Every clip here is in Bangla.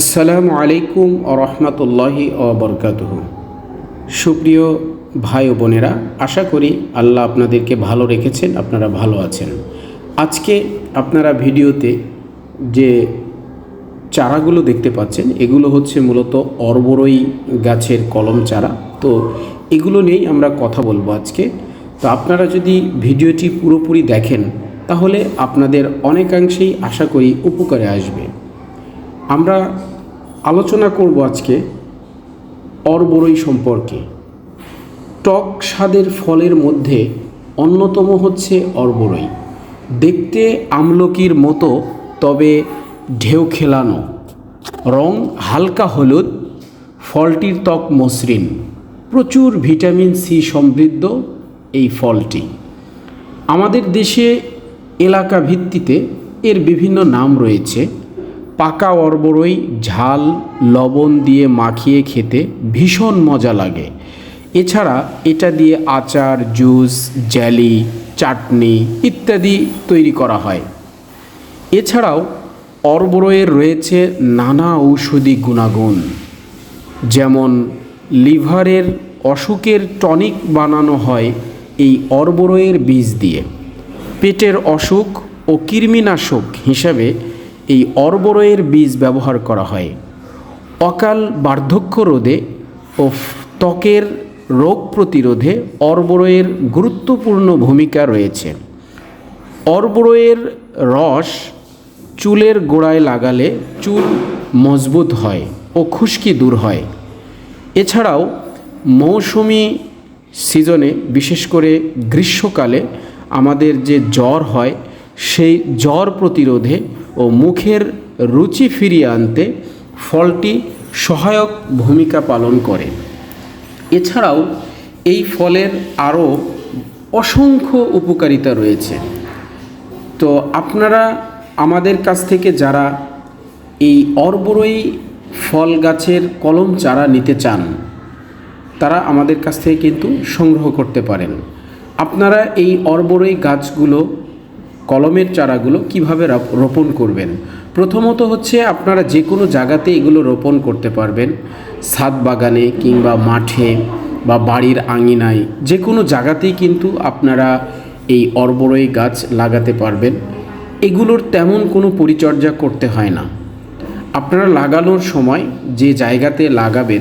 আসসালামু আলাইকুম রহমতুল্লাহি বরকাতুহ। সুপ্রিয় ভাই ও বোনেরা, আশা করি আল্লাহ আপনাদেরকে ভালো রেখেছেন, আপনারা ভালো আছেন। আজকে আপনারা ভিডিওতে যে চারাগুলো দেখতে পাচ্ছেন, এগুলো হচ্ছে মূলত অরবরই গাছের কলম চারা। তো এগুলো নিয়েই আমরা কথা বলব আজকে। তো আপনারা যদি ভিডিওটি পুরোপুরি দেখেন, তাহলে আপনাদের অনেকাংশেই আশা করি উপকারে আসবে। আমরা আলোচনা করব আজকে অরবরই সম্পর্কে। টক স্বাদের ফলের মধ্যে অন্যতম হচ্ছে অরবরই। দেখতে আমলকির মতো, তবে ঢেউ খেলানো। রং হালকা হলুদ, ফলটির ত্বক মসৃণ। প্রচুর ভিটামিন সি সমৃদ্ধ এই ফলটি। আমাদের দেশে এলাকা ভিত্তিতে এর বিভিন্ন নাম রয়েছে। পাকা অরবরই ঝাল, লবণ দিয়ে মাখিয়ে খেতে ভীষণ মজা লাগে। এছাড়া এটা দিয়ে আচার, জুস জ্যালি চাটনি ইত্যাদি তৈরি করা হয়। এছাড়াও অরবরয়ের রয়েছে নানা ঔষধি গুণাগুণ, যেমন লিভারের অসুখের টনিক বানানো হয় এই অরবরয়ের বীজ দিয়ে। পেটের অসুখ ও কৃমিনাশক হিসাবে এই অরবরয়ের বীজ ব্যবহার করা হয়। অকাল বার্ধক্য রোধে ও ত্বকের রোগ প্রতিরোধে অর্বরয়ের গুরুত্বপূর্ণ ভূমিকা রয়েছে। অরবরয়ের রস চুলের গোড়ায় লাগালে চুল মজবুত হয় ও খুশকি দূর হয়। এছাড়াও মৌসুমি সিজনে, বিশেষ করে গ্রীষ্মকালে, আমাদের যে জ্বর হয়, সেই জ্বর প্রতিরোধে ও মুখের রুচি ফিরিয়ে আনতে ফলটি সহায়ক ভূমিকা পালন করে। এছাড়াও এই ফলের আরও অসংখ্য উপকারিতা রয়েছে। তো আপনারা আমাদের কাছ থেকে যারা এই অর্বরই ফল গাছের কলম চারা নিতে চান, তারা আমাদের কাছ থেকে কিন্তু সংগ্রহ করতে পারেন। আপনারা এই অর্বরই গাছগুলো কলমের চারাগুলো কীভাবে রপ- রোপণ করবেন? প্রথমত হচ্ছে আপনারা যে কোনো জায়গাতে এগুলো রোপণ করতে পারবেন। ছাদ বাগানে কিংবা মাঠে বা বাড়ির আঙিনায়। যে কোনো জায়গাতেই কিন্তু আপনারা এই অরবরই গাছ লাগাতে পারবেন। এগুলোর তেমন কোনো পরিচর্যা করতে হয় না। আপনারা লাগানোর সময় যে জায়গাতে লাগাবেন,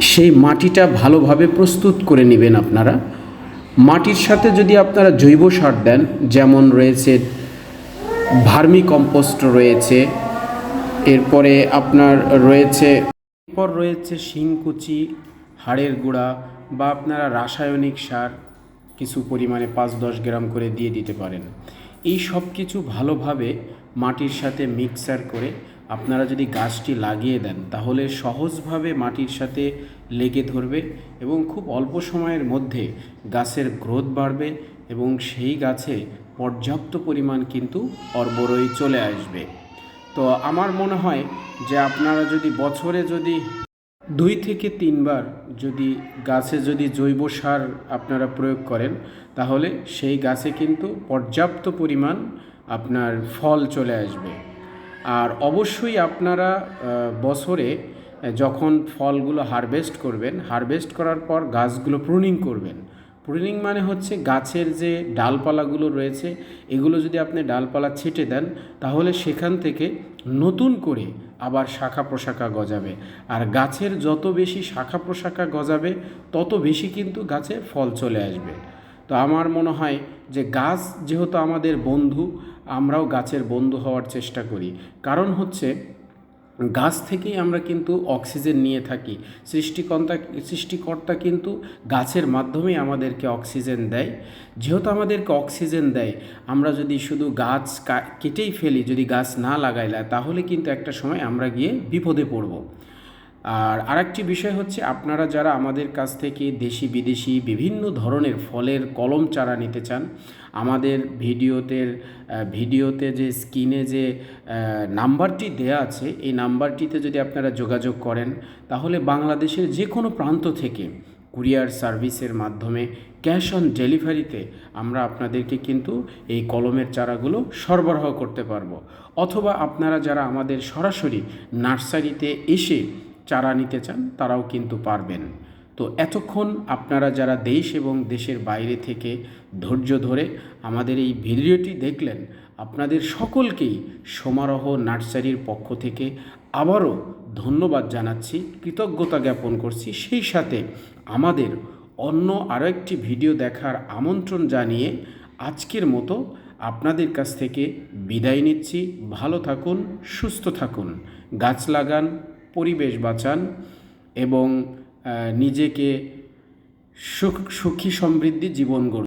সেই মাটিটা ভালোভাবে প্রস্তুত করে নেবেন আপনারা। মাটির সাথে যদি আপনারা জৈব সার দেন, যেমন রয়েছে ভার্মি কম্পোস্ট রয়েছে, এরপরে আপনার রয়েছে এরপর রয়েছে শিংকুচি, হাড়ের গুঁড়া বা আপনারা রাসায়নিক সার কিছু পরিমাণে পাঁচ দশ গ্রাম করে দিয়ে দিতে পারেন। এই সব কিছু ভালোভাবে মাটির সাথে মিক্সার করে আপনারা যদি গাছটি লাগিয়ে দেন, তাহলে সহজভাবে মাটির সাথে লেগে ধরবে এবং খুব অল্প সময়ের মধ্যে গাছের গ্রোথ বাড়বে এবং সেই গাছে পর্যাপ্ত পরিমাণ কিন্তু অরবরই চলে আসবে। তো আমার মনে হয় যে আপনারা যদি বছরে যদি দুই থেকে তিনবার যদি গাছে যদি জৈব সার আপনারা প্রয়োগ করেন, তাহলে সেই গাছে কিন্তু পর্যাপ্ত পরিমাণ আপনার ফল চলে আসবে। আর অবশ্যই আপনারা বছরে যখন ফলগুলো হারভেস্ট করবেন, হারভেস্ট করার পর গাছগুলো প্রুনিং করবেন। প্রুনিং মানে হচ্ছে গাছের যে ডালপালাগুলো রয়েছে, এগুলো যদি আপনি ডালপালা ছেটে দেন, তাহলে সেখান থেকে নতুন করে আবার শাখা প্রশাখা গজাবে। আর গাছের যত বেশি শাখা প্রশাখা গজাবে, তত বেশি কিন্তু গাছে ফল চলে আসবে। তো আমার মনে হয় যে গাছ যেহেতু আমাদের বন্ধু, আমরাও গাছের বন্ধু হওয়ার চেষ্টা করি। কারণ হচ্ছে গাছ থেকেই আমরা কিন্তু অক্সিজেন নিয়ে থাকি। সৃষ্টিকর্তা সৃষ্টিকর্তা কিন্তু গাছের মাধ্যমে আমাদেরকে অক্সিজেন দেয়। যেহেতু আমাদেরকে অক্সিজেন দেয়, আমরা যদি শুধু গাছ কেটেই ফেলি, যদি গাছ না লাগাইলা তাহলে কিন্তু একটা সময় আমরা গিয়ে বিপদে পড়ব। আর আরেকটি বিষয় হচ্ছে আপনারা যারা আমাদের কাছ থেকে দেশি বিদেশি বিভিন্ন ধরনের ফলের কলম চারা নিতে চান, আমাদের ভিডিওতে ভিডিওতে যে স্ক্রিনে যে নাম্বারটি দেয়া আছে, এই নাম্বারটিতে যদি আপনারা যোগাযোগ করেন, তাহলে বাংলাদেশের যে কোনো প্রান্ত থেকে কুরিয়ার সার্ভিসের মাধ্যমে ক্যাশ অন ডেলিভারিতে আমরা আপনাদেরকে কিন্তু এই কলমের চারাগুলো সরবরাহ করতে পারব। অথবা আপনারা যারা আমাদের সরাসরি নার্সারিতে এসে চারা নিতে চান, তারাও কিন্তু পারবেন। তো এতক্ষণ আপনারা যারা দেশ এবং দেশের বাইরে থেকে ধৈর্য ধরে আমাদের এই ভিডিওটি দেখলেন, আপনাদের সকলকেই সমারোহ নার্সারির পক্ষ থেকে আবারও ধন্যবাদ জানাচ্ছি, কৃতজ্ঞতা জ্ঞাপন করছি। সেই সাথে আমাদের অন্য আরও একটি ভিডিও দেখার আমন্ত্রণ জানিয়ে আজকের মতো আপনাদের কাছ থেকে বিদায় নিচ্ছি। ভালো থাকুন, সুস্থ থাকুন। গাছ লাগান পরিবেশ বাঁচান এবং নিজেকে সুখ সুখী সমৃদ্ধি জীবন গড়ুন